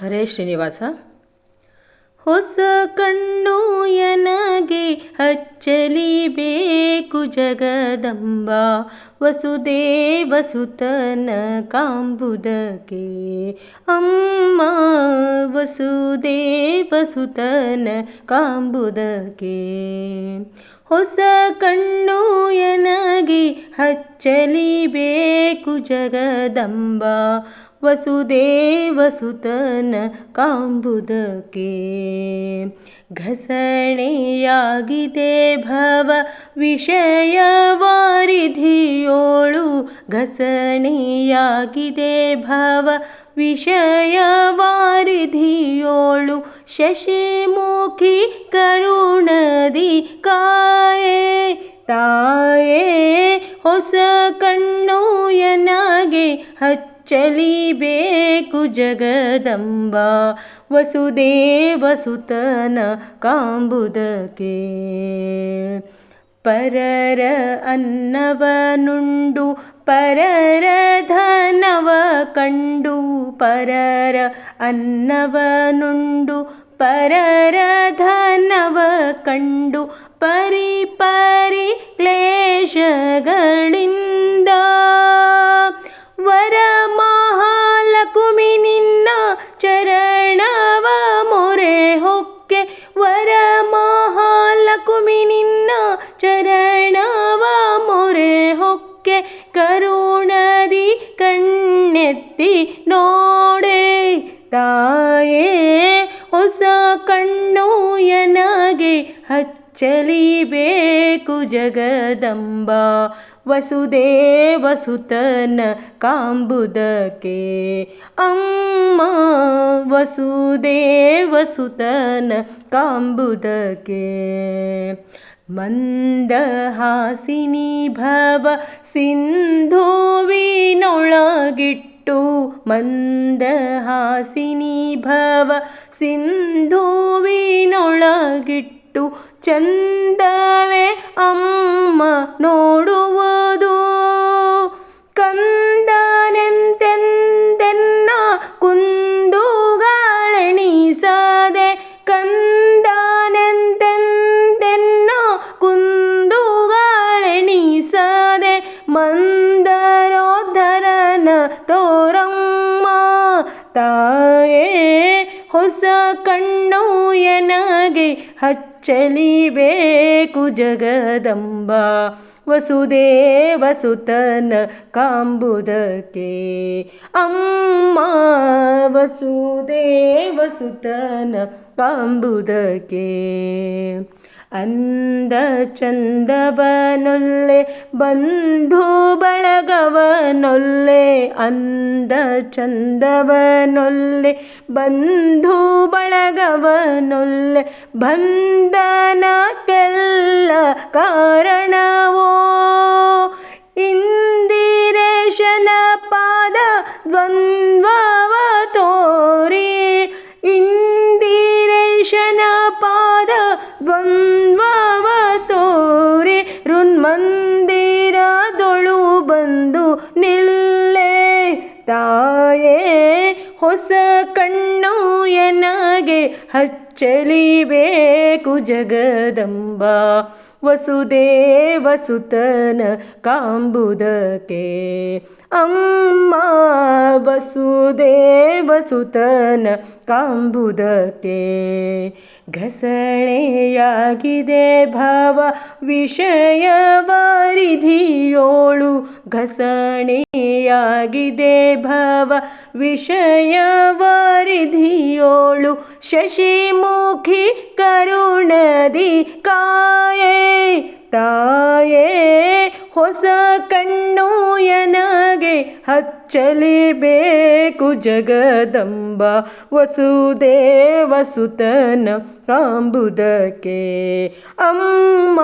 ಹರೇ ಶ್ರೀನಿವಾಸ ಹೊಸ ಕಣ್ಣು ಎನಗೆ ಹಚ್ಚಲಿಬೇಕು ಜಗದಂಬ ವಸುದೇವಸುತನ ಕಾಂಬುದಕ್ಕೆ ಅಮ್ಮ ವಸುದೇವಸುತನ ಕಾಂಬುದಕ್ಕೆ ಹೊಸ ಕಣ್ಣು ಎನಗೆ ಹಚ್ಚಲಿಬೇಕು ಜಗದಂಬ ವಸುದೇವಸುತನ ಕಾಂಬುದಕ್ಕೆ ಘಸಣೆಯಾಗಿದೆ ಭವ ವಿಷಯ ವಾರಿಧಿಯೋಳು ಘಸಣೆಯಾಗಿದೆ ಭವ ವಿಷಯ ವಾರಿಧಿಯೋಳು ಶಶಿಮುಖಿ ಕರುಣದಿ ಕಾಯೇ ತಾಯೇ ಹೊಸ ಕಣ್ಣು ಎನಗೆ ಹಚ್ಚಲಿಬೇಕು ಜಗದಂಬ ವಸುದೇವಸುತನ ಕಾಂಬುದಕ್ಕೆ ಪರರ ಅನ್ನವನುಂಡು, ಪರರ ಧನವ ಕಂಡು, ಪರರ ಅನ್ನವನುಂಡು, ಪರರ ಧನವ ಕಂಡು ಪರಿ ಪರಿ ಕ್ಲೇಶಗಳಿಂದ. ವರ ಮಹಾಲಕುಮಿ ನಿನ್ನ ಚರಣವ ಚರಣವ ಮೊರೆ ಹೊಕ್ಕೆ ಕರುಣದಿ ಕಣ್ಣೆತ್ತಿ ನೋಡೆ ತಾಯೇ ಹೊಸ ಕಣ್ಣು ಎನಗೆ ಹಚ್ಚಲಿಬೇಕು ಜಗದಂಬ. ವಸುದೇವಸುತನ ಕಾಂಬುದಕ್ಕೆ. ಅಮ್ಮ ವಸುದೇವಸುತನ ಕಾಂಬುದಕ್ಕೆ. ಮಂದಹಾಸಿನಿ ಭವ ಸಿಂಧುವಿನೊಳಗಿಟ್ಟು ಮಂದಹಾಸಿನಿ ಭವ ಸಿಂಧುವಿನೊಳಗಿಟ್ಟು ಚಂದವೇ ಅಮ್ಮ ನೋಡುವುದು ಮಂದರೋದ್ಧರನ ತೋರಮ್ಮ, ತಾಯೇ, ಹೊಸ ಕಣ್ಣು ಎನಗೆ ಹಚ್ಚಲಿಬೇಕು ಜಗದಂಬ. ವಸುದೇವ ಸುತನ ಕಾಂಬುದಕ್ಕೆ. ಅಮ್ಮ, ವಸುದೇವ ಸುತನ ಕಾಂಬುದಕ್ಕೆ. ಅಂದ ಚಂದವನೊಲ್ಲೆ, ಬಂಧು ಬಳಗವನೊಲ್ಲೆ, ಅಂದ ಚಂದವನೊಲ್ಲೆ, ಬಂಧು ಬಳಗವನೊಲ್ಲೆ, ಬಂಧನಕ್ಕೆಲ್ಲ ಕಾರಣವೋ? ಇಂದಿರೇಶನ ಪಾದ ದ್ವಂದ್ವವ ತೋರಿ, ಇಂದಿರೇಶನ ಪಾದ ದ್ವಂದ್ವವ ತಾಯೇ ಹೊಸ ಕಣ್ಣು ಎನಗೆ ಹಚ್ಚಲಿಬೇಕು ಜಗದಂಬ. ವಸುದೇವಸುತನ ಕಾಂಬುದಕ್ಕೆ. ಅಮ್ಮ ವಸುದೇವಸುತನ ಕಾಂಬುದಕ್ಕೆ. ಭಾವ ವಿಷಯ ವಾರಿಧಿಯೋಳು ಘಸಣೆಯಾಗಿದೆ ಭಾವ ವಿಷಯ ವಾರಿಧಿಯೋಳು ಶಶಿಮುಖಿ ಕರುಣದಿ ಕಾಯೇ ತಾಯೇ ಹೊಸ ಕಣ್ಣು ಎನಗೆ ಹಚ್ಚಲಿಬೇಕು ಜಗದಂಬ ವಸುದೇವಸುತನ ಕಾಂಬುದಕ್ಕೆ ಅಮ್ಮ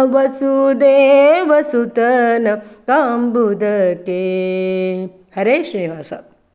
ವಸುದೇವಸುತನ ಕಾಂಬುದಕ್ಕೆ ಹರೇ ಶ್ರೀನಿವಾಸ.